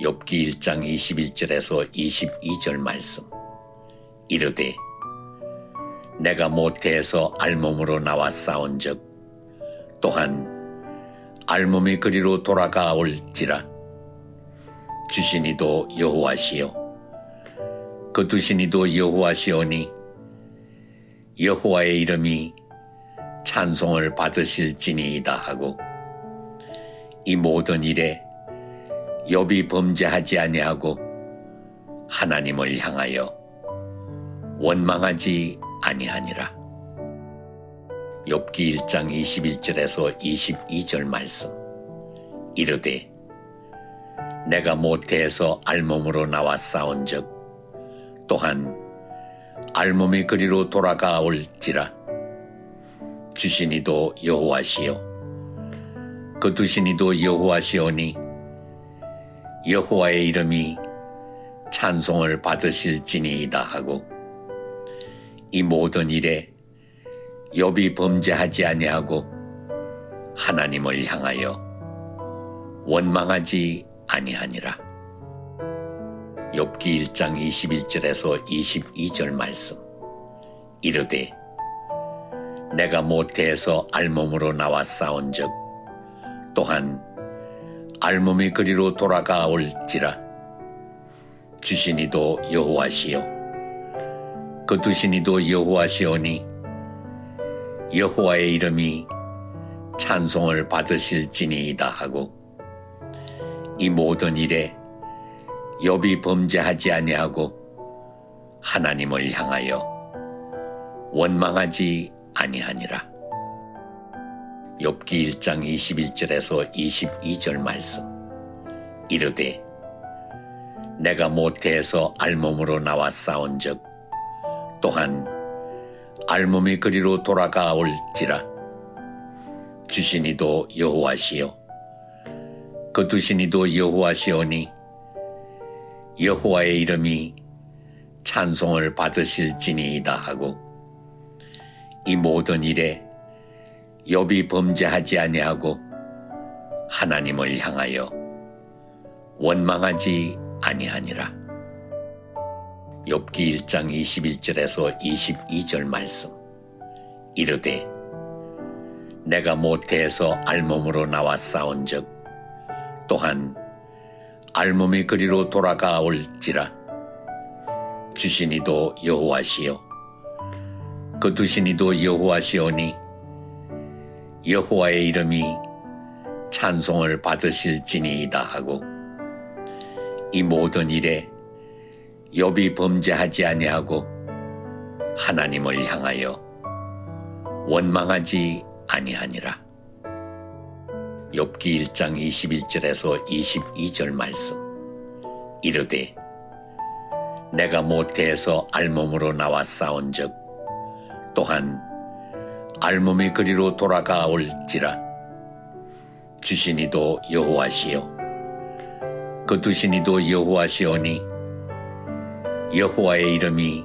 욥기 1장 21절에서 22절 말씀. 이르되 내가 모태에서 알몸으로 나와 싸운즉 또한 알몸의 거리로 돌아가 올지라. 주신이도 여호와시요. 거두신이도 여호와시오니 여호와의 이름이 찬송을 받으실지니이다 하고 이 모든 일에 욥이 범죄하지 아니하고 하나님을 향하여 원망하지 아니하니라. 욥기 1장 21절에서 22절 말씀. 이르되 내가 모태에서 알몸으로 나와 싸운즉 또한 알몸의 거리로 돌아가 올지라. 주신이도 여호와시요. 거두신이도 여호와시오니 여호와의 이름이 찬송을 받으실지니이다 하고 이 모든 일에 욥이 범죄하지 아니하고 하나님을 향하여 원망하지 아니하니라. 욥기 1장 21절에서 22절 말씀 이르되 내가 모태에서 알몸으로 나와 싸운즉 또한 알몸의 거리로 돌아가 올지라 주신이도 여호와시요 거두신이도 여호와시오니 여호와의 이름이 찬송을 받으실지니이다 하고 이 모든 일에 욥이 범죄하지 아니하고 하나님을 향하여 원망하지 아니하니라. 욥기 1장 21절에서 22절 말씀. 이르되 내가 모태에서 알몸으로 나와 싸운즉 또한 알몸의 거리로 돌아가 올지라. 주신이도 여호와시요. 거두신이도 여호와시오니 여호와의 이름이 찬송을 받으실지니이다 하고 이 모든 일에 욥이 범죄하지 아니하고 하나님을 향하여 원망하지 아니하니라. 욥기 1장 21절에서 22절 말씀. 이르되 내가 모태에서 알몸으로 나와 싸운즉 또한 알몸의 거리로 돌아가 올지라. 주신이도 여호와시요. 거두신이도 여호와시오니 여호와의 이름이 찬송을 받으실지니이다 하고 이 모든 일에 욥이 범죄하지 아니하고 하나님을 향하여 원망하지 아니하니라. 욥기 1장 21절에서 22절 말씀 이르되 내가 모태에서 알몸으로 나와 싸운즉 또한 알몸의 거리로 돌아가 올지라 주신이도 여호와시요 거두신이도 여호와시오니 여호와의 이름이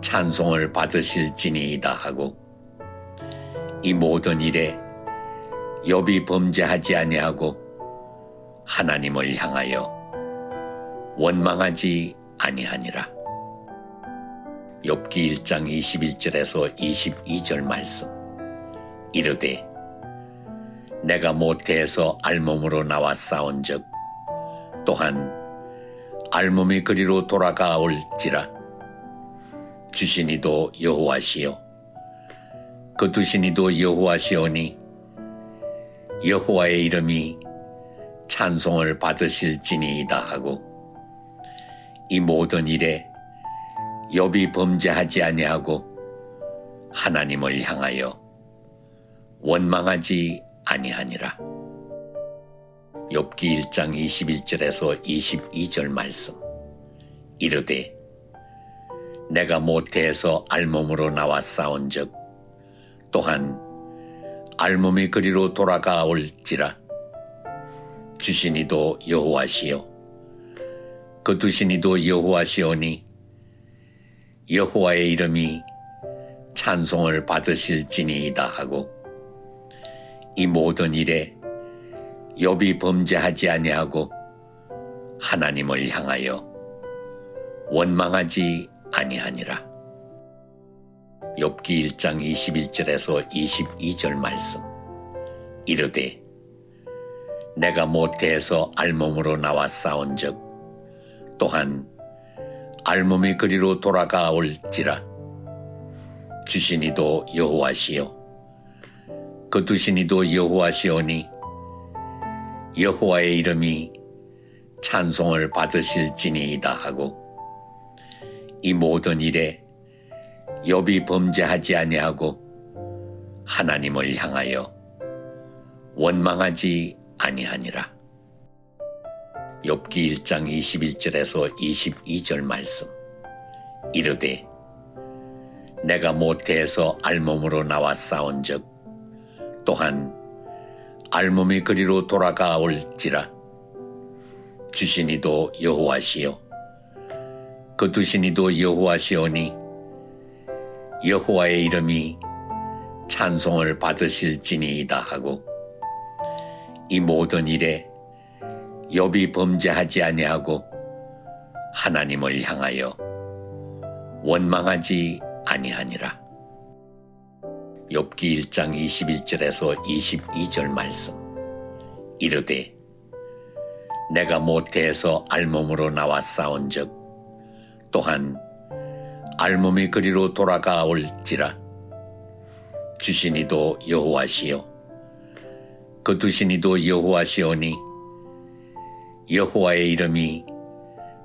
찬송을 받으실지니이다 하고 이 모든 일에 욥이 범죄하지 아니하고 하나님을 향하여 원망하지 아니하니라. 욥기 1장 21절에서 22절 말씀. 이르되 내가 모태에서 알몸으로 나와 싸운즉 또한 알몸의 거리로 돌아가 올지라. 주신이도 여호와시요. 거두신이도 여호와시오니 여호와의 이름이 찬송을 받으실지니이다 하고 이 모든 일에 욥이 범죄하지 아니하고 하나님을 향하여 원망하지 아니하니라. 욥기 1장 21절에서 22절 말씀. 이르되 내가 모태에서 알몸으로 나와 싸운즉 또한 알몸의 거리로 돌아가 올지라. 주신이도 여호와시요. 거두신이도 여호와시오니 여호와의 이름이 찬송을 받으실지니이다 하고 이 모든 일에 욥이 범죄하지 아니하고 하나님을 향하여 원망하지 아니하니라. 욥기 1장 21절에서 22절 말씀 이르되 내가 모태에서 알몸으로 나와 싸운즉 또한 알몸의 거리로 돌아가 올지라 주신이도 여호와시요 그 두신이도 여호와시오니 여호와의 이름이 찬송을 받으실지니이다 하고 이 모든 일에 욥이 범죄하지 아니하고 하나님을 향하여 원망하지 아니하니라. 욥기 1장 21절에서 22절 말씀. 이르되 내가 모태에서 알몸으로 나와 싸운즉 또한 알몸의 거리로 돌아가 올지라. 주신이도 여호와시요. 그 두신이도 여호와시오니 여호와의 이름이 찬송을 받으실지니이다 하고 이 모든 일에 욥이 범죄하지 아니하고 하나님을 향하여 원망하지 아니하니라. 욥기 1장 21절에서 22절 말씀. 이르되 내가 모태에서 알몸으로 나와 싸운즉 또한 알몸의 거리로 돌아가 올지라. 주신이도 여호와시요. 그 두신이도 여호와시오니 여호와의 이름이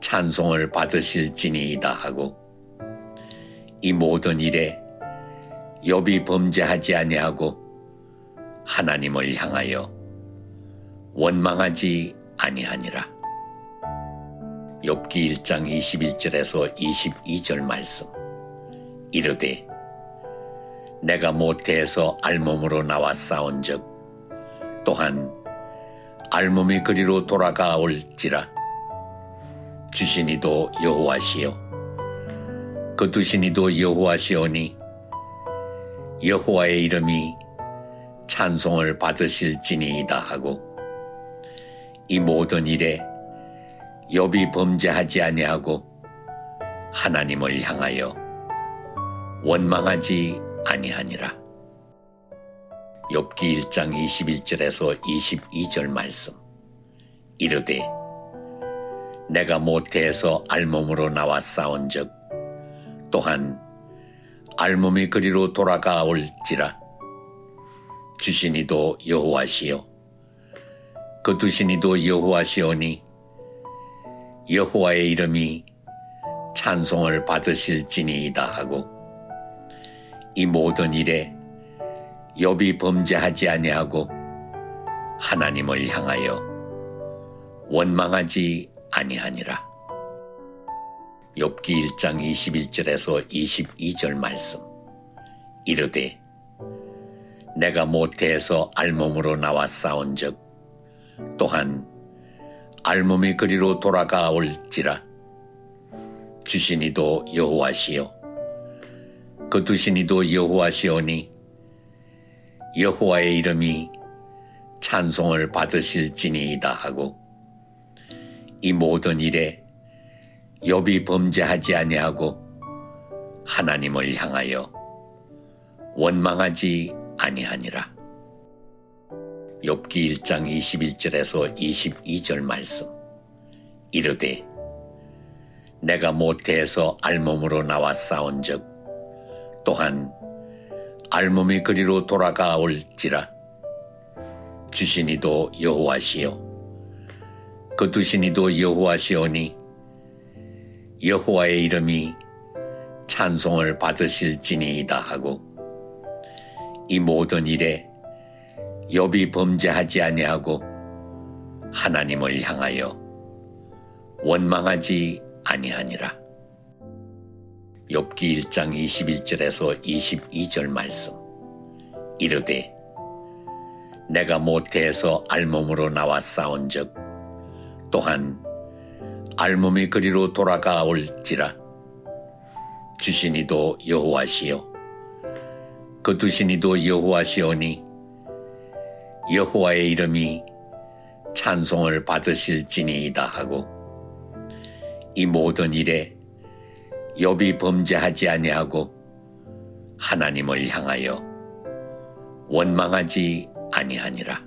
찬송을 받으실지니이다 하고 이 모든 일에 욥이 범죄하지 아니하고 하나님을 향하여 원망하지 아니하니라. 욥기 1장 21절에서 22절 말씀 이르되 내가 모태에서 알몸으로 나와 싸운즉 또한 알몸의 거리로 돌아가 올지라 주신이도 여호와시요 그 두신이도 여호와시오니 여호와의 이름이 찬송을 받으실지니이다 하고 이 모든 일에 욥이 범죄하지 아니하고 하나님을 향하여 원망하지 아니하니라. 욥기 1장 21절에서 22절 말씀. 이르되 내가 모태에서 알몸으로 나와 싸운즉 또한 알몸의 거리로 돌아가 올지라. 주신이도 여호와시요. 그 두신이도 여호와시오니 여호와의 이름이 찬송을 받으실지니이다 하고 이 모든 일에 욥이 범죄하지 아니하고 하나님을 향하여 원망하지 아니하니라. 욥기 1장 21절에서 22절 말씀. 이르되 내가 모태에서 알몸으로 나와 싸운즉 또한 알몸의 거리로 돌아가 올지라. 주신이도 여호와시요. 그 두신이도 여호와시오니 여호와의 이름이 찬송을 받으실지니이다 하고 이 모든 일에 욥이 범죄하지 아니하고 하나님을 향하여 원망하지 아니하니라. 욥기 1장 21절에서 22절 말씀 이르되 내가 모태에서 알몸으로 나와 싸운즉 또한 알몸의 거리로 돌아가 올지라 주신이도 여호와시요 그 두신이도 여호와시오니 여호와의 이름이 찬송을 받으실지니이다 하고 이 모든 일에 욥이 범죄하지 아니하고 하나님을 향하여 원망하지 아니하니라. 욥기 1장 21절에서 22절 말씀. 이르되 내가 모태에서 알몸으로 나와 싸운즉 또한 알몸의 거리로 돌아가 올지라. 주신이도 여호와시요. 그 두신이도 여호와시오니 여호와의 이름이 찬송을 받으실지니이다 하고 이 모든 일에 욥이 범죄하지 아니하고 하나님을 향하여 원망하지 아니하니라.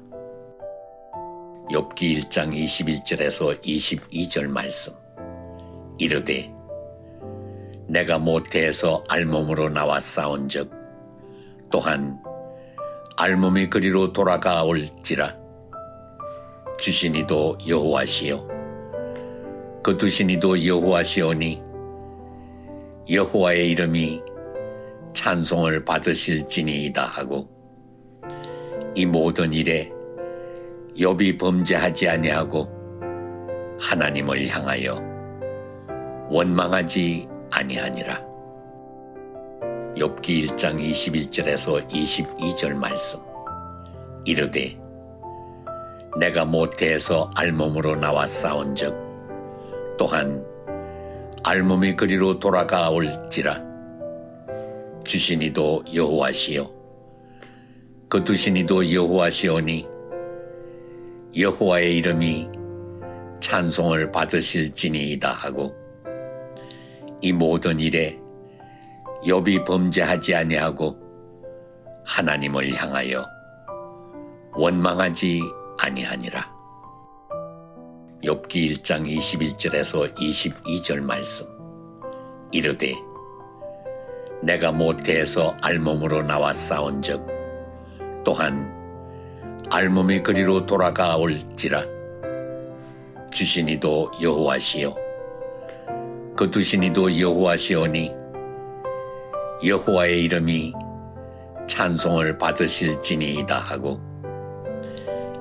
욥기 1장 21절에서 22절 말씀. 이르되 내가 모태에서 알몸으로 나와 싸운즉 또한 알몸이 그리로 돌아가 올지라 주신이도 여호와시요 그 두신이도 여호와시오니 여호와의 이름이 찬송을 받으실지니이다 하고 이 모든 일에 욥이 범죄하지 아니하고 하나님을 향하여 원망하지 아니하니라. 욥기 1장 21절에서 22절 말씀. 이르되 내가 모태에서 알몸으로 나와 싸운즉 또한 알몸이 그리로 돌아가 올지라 주신이도 여호와시요 그 두신이도 여호와시오니 여호와의 이름이 찬송을 받으실지니이다 하고 이 모든 일에 욥이 범죄하지 아니하고 하나님을 향하여 원망하지 아니하니라. 욥기 1장 21절에서 22절 말씀. 이르되 내가 모태에서 알몸으로 나와 싸운즉 또한 알몸이 그리로 돌아가 올지라 주신이도 여호와시요 그 두신이도 여호와시오니 여호와의 이름이 찬송을 받으실지니이다 하고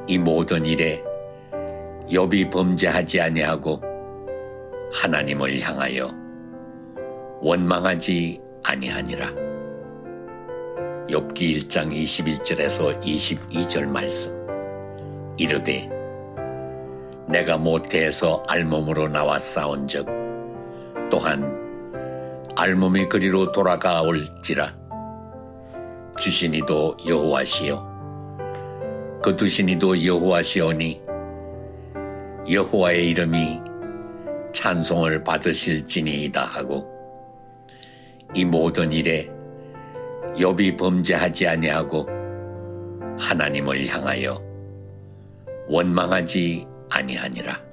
이 모든 일에 욥이 범죄하지 아니하고 하나님을 향하여 원망하지 아니하니라. 욥기 1장 21절에서 22절 말씀. 이르되 내가 모태에서 알몸으로 나와 싸운즉 또한 알몸이 그리로 돌아가 올지라 주신이도 여호와시요 그 두신이도 여호와시오니 여호와의 이름이 찬송을 받으실지니이다 하고 이 모든 일에 욥이 범죄하지 아니하고 하나님을 향하여 원망하지 아니하니라